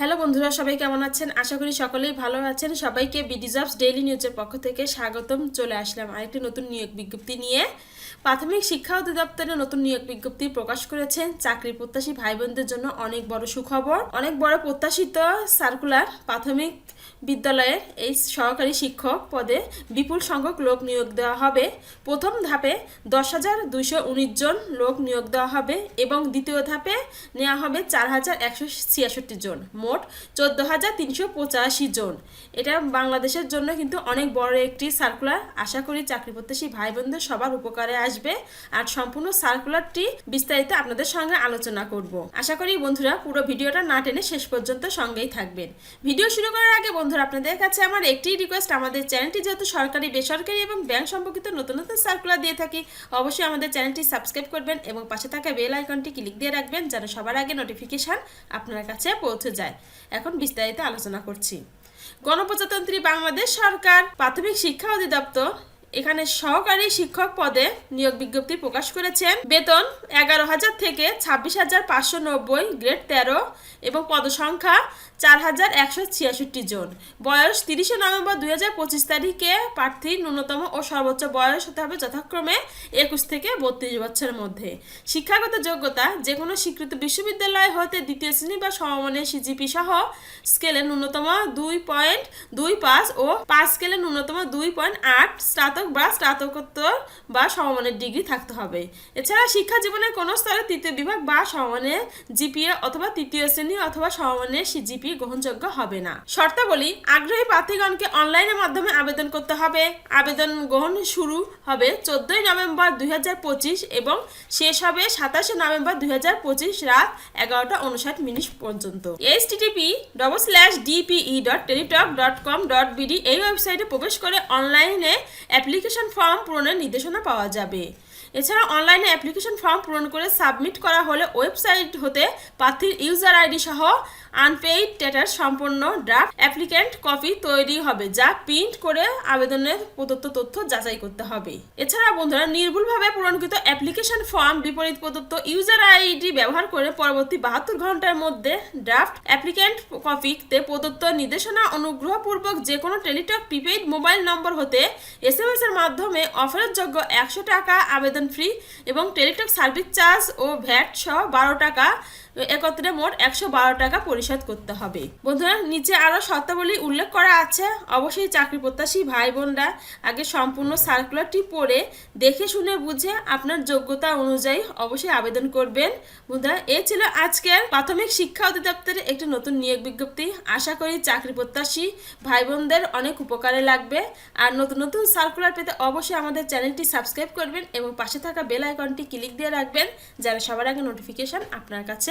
Hello বন্ধুরা, সবাই কেমন আছেন? আশা করি সকলেই ভালো আছেন। সবাইকে বিডিজবস ডেইলি নিউজের পক্ষ থেকে স্বাগতম। চলে আসলাম আরেকটি নতুন নিয়োগ বিজ্ঞপ্তি নিয়ে। প্রাথমিক শিক্ষা অধিদপ্তরে নতুন নিয়োগ বিজ্ঞপ্তি প্রকাশ করেছেন। চাকরি প্রত্যাশী ভাই বোনদের জন্য অনেক বড় সুখবর, অনেক বড় প্রত্যাশিত সার্কুলার প্রাথমিক বিদ্যালয়ের এই সহকারী শিক্ষক পদে বিপুল সংখ্যক লোক নিয়োগ দেওয়া হবে। প্রথম ধাপে দশ হাজার দুইশো উনিশ জন লোক নিয়োগ দেওয়া হবে এবং দ্বিতীয় ধাপে নেওয়া হবে চার হাজার একশো ছিয়াষট্টি জন। মোট চোদ্দ হাজার তিনশো পঁচাশি জন। এটা বাংলাদেশের জন্য কিন্তু অনেক বড় একটি সার্কুলার আশা করি চাকরি প্রত্যাশী ভাই বোনদের সবার উপকারে আসবে। আর সম্পূর্ণ সার্কুলারটি বিস্তারিত আপনাদের সঙ্গে আলোচনা করব। আশা করি বন্ধুরা পুরো ভিডিওটা না টেনে শেষ পর্যন্ত সঙ্গেই থাকবেন। ভিডিও শুরু করার আগে বন্ধুরা আপনাদের কাছে আমার একটি রিকোয়েস্ট আমাদের চ্যানেলটি যেহেতু সরকারি, বেসরকারি এবং ব্যাংক সম্পর্কিত নতুন নতুন সার্কুলার দিয়ে থাকি, অবশ্যই আমাদের চ্যানেলটি সাবস্ক্রাইব করবেন এবং পাশে থাকা বেল আইকনটি ক্লিক দিয়ে রাখবেন যেন সবার আগে নোটিফিকেশান আপনার কাছে পৌঁছে যায়। এখন বিস্তারিত আলোচনা করছি। গণপ্রজাতন্ত্রী বাংলাদেশ সরকার প্রাথমিক শিক্ষা অধিদপ্তর এখানে সহকারী শিক্ষক পদে নিয়োগ বিজ্ঞপ্তি প্রকাশ করেছেন। বেতন এগারো হাজার থেকে ছাব্বিশ হাজার পাঁচশো নব্বই, গ্রেড তেরো এবং পদসংখ্যা চার হাজার একশো ছিয়াষট্টি জন। বয়স তিরিশে নভেম্বর দুই হাজার পঁচিশ তারিখে প্রার্থীর ন্যূনতম ও সর্বোচ্চ বয়স হতে হবে যথাক্রমে একুশ থেকে বত্রিশ বছরের মধ্যে। শিক্ষাগত যোগ্যতা যে কোনো স্বীকৃত বিশ্ববিদ্যালয় হতে দ্বিতীয় শ্রেণি বা সমমানের সিজিপি সহ স্কেলে ন্যূনতম দুই পয়েন্ট দুই পাঁচ ও পাঁচ স্কেলে ন্যূনতম দুই পয়েন্ট আট স্নাতক বা স্নাতকোত্তর বা সমমানের ডিগ্রি থাকতে হবে। এছাড়া শিক্ষা জীবনের কোনো স্তরে তৃতীয় বিভাগ বা সমমানের জিপিএ অথবা তৃতীয় শ্রেণি অথবা সমমানের সিজিপি গ্রহণযোগ্য হবে না। শর্তাবলী, আগ্রহী প্রার্থীগণকে অনলাইনের মাধ্যমে আবেদন করতে হবে। আবেদন গ্রহণ শুরু হবে চোদ্দই নভেম্বর দুই এবং শেষ হবে সাতাশে নভেম্বর দুই হাজার পঁচিশ রাত এগারোটা উনষাট মিনিট পর্যন্ত। HTTP double slash DPE dot Teletalk dot com dot BD এই ওয়েবসাইটে প্রবেশ করে অনলাইনে অ্যাপ্লিকেশন ফর্ম পূরণের নির্দেশনা পাওয়া যাবে। এছাড়া অনলাইনে অ্যাপ্লিকেশন ফর্ম পূরণ করে সাবমিট করা হলে ওয়েবসাইট হতে প্রার্থীর ইউজার আইডি সহ আনপেইড ডেটার সম্পন্ন ড্রাফট অ্যাপ্লিক্যান্ট কপি তৈরি হবে, যা প্রিন্ট করে আবেদনের প্রদত্ত তথ্য যাচাই করতে হবে। এছাড়া বন্ধুরা, নির্ভুলভাবে পূরণকৃত অ্যাপ্লিকেশন ফর্ম, বিপরীত প্রদত্ত ইউজার আইডি ব্যবহার করে পরবর্তী বাহাত্তর ঘণ্টার মধ্যে ড্রাফট অ্যাপ্লিক্যান্ট কপিতে প্রদত্ত নির্দেশনা অনুগ্রহপূর্বক যে কোনো টেলিটক, প্রিপেইড মোবাইল নম্বর হতে এস এম এস এর মাধ্যমে অফারেরযোগ্য একশো টাকা আবেদন ফ্রি এবং টেলিটক সার্ভিস চার্জ ও ভ্যাট সহ বারো টাকা একত্রে মোট একশো বারো টাকা পরিশোধ করতে হবে। বন্ধুরা, নিচে আরও শর্তাবলী উল্লেখ করা আছে। অবশ্যই চাকরি প্রত্যাশী ভাই বোনরা আগে সম্পূর্ণ সার্কুলারটি পড়ে দেখে শুনে বুঝে আপনার যোগ্যতা অনুযায়ী অবশ্যই আবেদন করবেন। বন্ধুরা, এ ছিল আজকের প্রাথমিক শিক্ষা অধিদপ্তরের একটি নতুন নিয়োগ বিজ্ঞপ্তি। আশা করি চাকরি প্রত্যাশী ভাই বোনদের অনেক উপকারে লাগবে। আর নতুন নতুন সার্কুলার পেতে অবশ্যই আমাদের চ্যানেলটি সাবস্ক্রাইব করবেন এবং পাশে থাকা বেল আইকনটি ক্লিক দিয়ে রাখবেন যারা সবার আগে নোটিফিকেশন আপনার কাছে